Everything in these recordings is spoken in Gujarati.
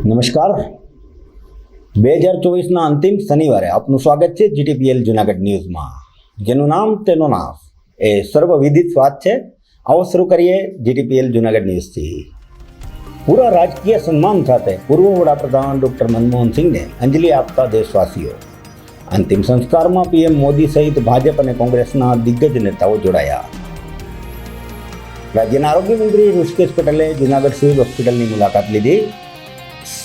નમસ્કાર બે હજાર ચોવીસના અંતિમ શનિવારે આપનું સ્વાગત છે જીટીપીએલ જુનાગઢ ન્યૂઝમાં જેનું નામ તેનો નાશ એ સર્વવિદિત વાત છે આવો શરૂ કરીએ જીટીપીએલ જુનાગઢ ન્યૂઝથી પૂરા રાજકીય સન્માન સાથે પૂર્વ વડાપ્રધાન ડૉક્ટર મનમોહન સિંહને અંજલિ આપતા દેશવાસીઓ અંતિમ સંસ્કારમાં પીએમ મોદી સહિત ભાજપ અને કોંગ્રેસના દિગ્ગજ નેતાઓ જોડાયા રાજ્યના આરોગ્ય મંત્રી ઋષિકેશ પટેલે જુનાગઢ સિવિલ હોસ્પિટલની મુલાકાત લીધી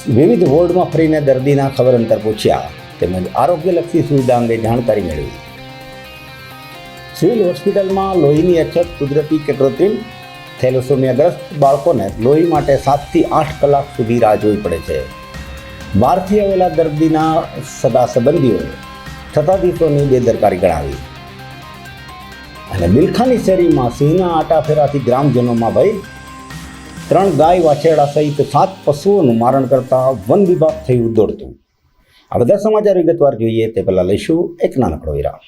વિવિધ વોર્ડમાં ફરીને દર્દીના ખબર અંતર પૂછ્યા. તેમજ આરોગ્યલક્ષી સુવિધા અંગે જાણકારી મેળવી. સિવિલ હોસ્પિટલમાં લોહીની અછત કુદરતી કે કૃત્રિમ? થેલોસોમિયાગ્રસ્ત બાળકોને લોહી માટે સાતથી આઠ કલાક સુધી રાહ જોવી પડે છે. બહારથી આવેલા દર્દીના સગા સંબંધીઓએ સત્તાધીશોની બેદરકારી ગણાવી. અને બિલખાની શેરીમાં સિંહના આટા ફેરાથી ગ્રામજનોમાં ભય ત્રણ ગાય વાછેડા સહિત સાત પશુઓનું મારણ કરતા વન વિભાગ થયું દોડતું. આ બધા સમાચાર વિગતવાર જોઈએ તે પહેલાં લઈશું એક નાનકડો વિરામ